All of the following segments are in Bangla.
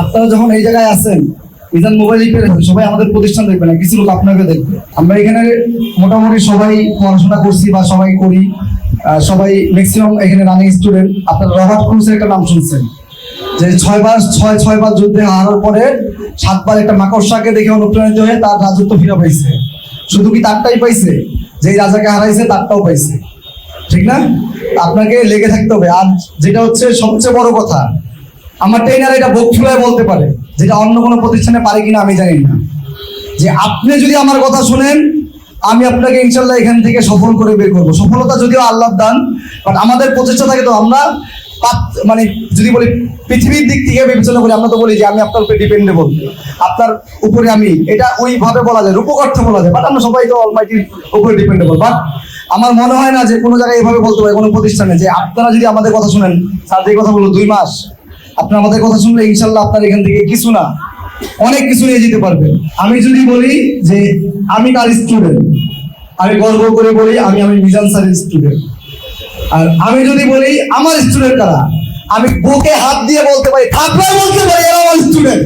আপনারা যখন এই জায়গায় আছেন মিজান মোবাইল রিপেয়ার সবাই আমাদের প্রতিষ্ঠান দেখবে না, কিছু লোক আপনাকে দেখবে। আমরা এখানে মোটামুটি সবাই পড়াশোনা করছি বা সবাই করি সবাই ম্যাক্সিমাম এখানে রানিং স্টুডেন্ট আপনারা রবার্ট ক্রুজের একটা নাম শুনছেন, যে ছয় বার, ছয় ছয় বার যুদ্ধে হারার পরে সাতবার একটা মাকড়সাকে দেখে অনুপ্রাণিত হয়ে তার রাজত্ব ফিরে পাইছে। শুধু কি তারটাই পাইছে? যেই রাজাকে হারাইছে, তারটাও পাইছে। ঠিক না? আপনাকে লেগে থাকতে হবে। আর যেটা হচ্ছে সবচেয়ে বড় কথা আমার ট্রেনার এটা বুক বলতে পারে যেটা অন্য কোনো প্রতিষ্ঠানে পারে কিনা আমি জানি না। যে আপনি যদি আমার কথা শুনেন, আমি আপনাকে ইনশাল্লাহ এখান থেকে সফল করে বের করব। সফলতা যদিও আল্লাহ দান বাট আমাদের প্রচেষ্টা থাকে তো আমরা মানে যদি বলি পৃথিবীর দিক থেকে বিবেচনা করি, আমরা তো বলি যে আমি আপনার উপরে ডিপেন্ডেবল আপনার উপরে আমি এটা ওইভাবে বলা যায়, রূপকর্থে বলা যায় বাট আমরা সবাই তো অলমাইটির উপরে ডিপেন্ডেবল বাট আমার মনে হয় না যে কোনো জায়গায় এভাবে বলতে পারে কোনো প্রতিষ্ঠানে যে আপনারা যদি আমাদের কথা শুনেন, স্যার যে কথা বলল, দুই মাস আপনি আমাদের কথা শুনলে ইনশাল্লাহ আপনার এখান থেকে কিছু না, অনেক কিছু নিয়ে যেতে পারবেন আমি যদি বলি যে আমি কার স্টুডেন্ট আমি গর্ব করে বলি আমি আমি মিজান স্যারের স্টুডেন্ট আর আমি যদি বলি আমার স্টুডেন্ট কারা, আমি বুকে হাত দিয়ে বলতে পারি থাকলে বলতে পারি এরা আমার স্টুডেন্ট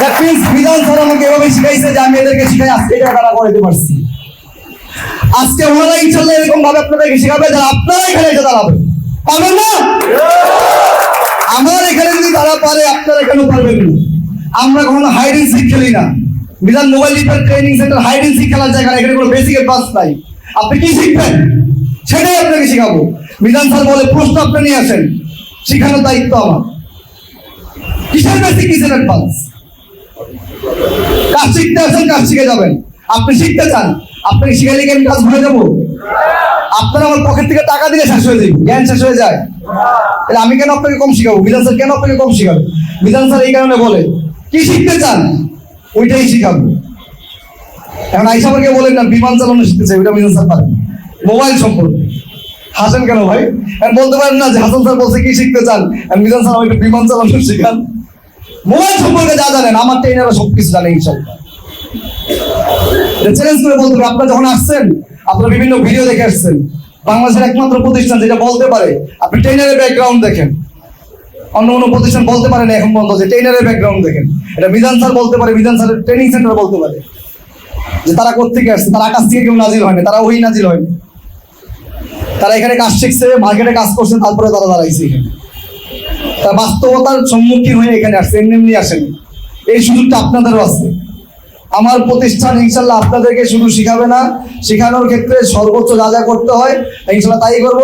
দ্যাট মিজান এভাবে শিখাইছে যে আমি এদেরকে শিখাই, আজকে এটা তারা পারছি। আজকে আপনাদেরকে আপনারা এখানে এসে দাঁড়াবে। পাবেন না? আমার এখানে যদি তারা পারে, আপনারা কেন পারবেন না? আমরা কখনো হাইড এন্ড সিক খেলি না। Bidhan mobile repair training centre hide and seek খেলার জায়গা এখানে কোনো বেসিক অ্যাডভান্স নাই। আপনি কি শিখবেন? সেটাই আপনাকে শেখাবো। বিধান স্যার বলে, প্রশ্ন আপনি নিয়ে আসেন। শেখানোর দায়িত্ব আমার। কিসের বেসিক কিসের অ্যাডভান্স কাজ শিখতে আসেন, কাজ শিখে যাবেন। আপনি শিখতে চান আপনাকে শিখাইলে কি আমি কাজ ভুলে যাব? আপনার আমার পকেট থেকে টাকা দিলে শেষ হয়ে যাবে, জ্ঞান শেষ হয়ে যায়। তাহলে আমি কেন আপনাকে কম শিখাবো? বিধান স্যার কেন আপনাকে কম শিখাবে? বিধান স্যার এই কারণে বলে, কি শিখতে চান, ওইটাই শিখাবো। এখন আইসা আমাকে বলেন না, বিমান চালানো শিখতে চাই, ওইটা বিধান স্যার পারেন মোবাইল সম্পর্কে। হাসেন কেন ভাই? এখন বলতে পারেন না যে হাসান স্যার বলছে, কি শিখতে চান? এখন বিধান স্যার আমাকে বিমান চালানো শেখান। মোবাইল সম্পর্কে যা জানেন, আমার তো ট্রেনাররা সবকিছু জানে ইনশাল্লাহ চ্যালেঞ্জ করে বলতে আপনারা যখন আসছেন, আপনারা বিভিন্ন ভিডিও দেখে আসছেন। বাংলাদেশের একমাত্র প্রতিষ্ঠান যেটা বলতে পারে, আপনি ট্রেনারের ব্যাকগ্রাউন্ড দেখেন। অন্য কোনো প্রতিষ্ঠান বলতে পারে না, এখন বন্ধ যে ট্রেনারের ব্যাকগ্রাউন্ড দেখেন। এটা বিধান স্যার বলতে পারে বিধান স্যারের ট্রেনিং সেন্টার বলতে পারে। যে তারা কোথেকে আসছে, তারা আকাশ থেকে কেউ নাজিল হয়নি, তারা ওই নাজিল হয়নি। তারা এখানে কাজ শিখছে মার্কেটে কাজ করছে, তারপরে তারা দাঁড়াইছে এখানে। তারা বাস্তবতার সম্মুখীন হয়ে এখানে আসছে, এমনি এমনি আসেনি। এই সুযোগটা আপনাদেরও আছে। আমার প্রতিষ্ঠান ইনশাল্লাহ আপনাদেরকে শুধু শিখাবে না, শেখানোর ক্ষেত্রে সর্বোচ্চ যা যা করতে হয় ইনশাল্লাহ তাই করব।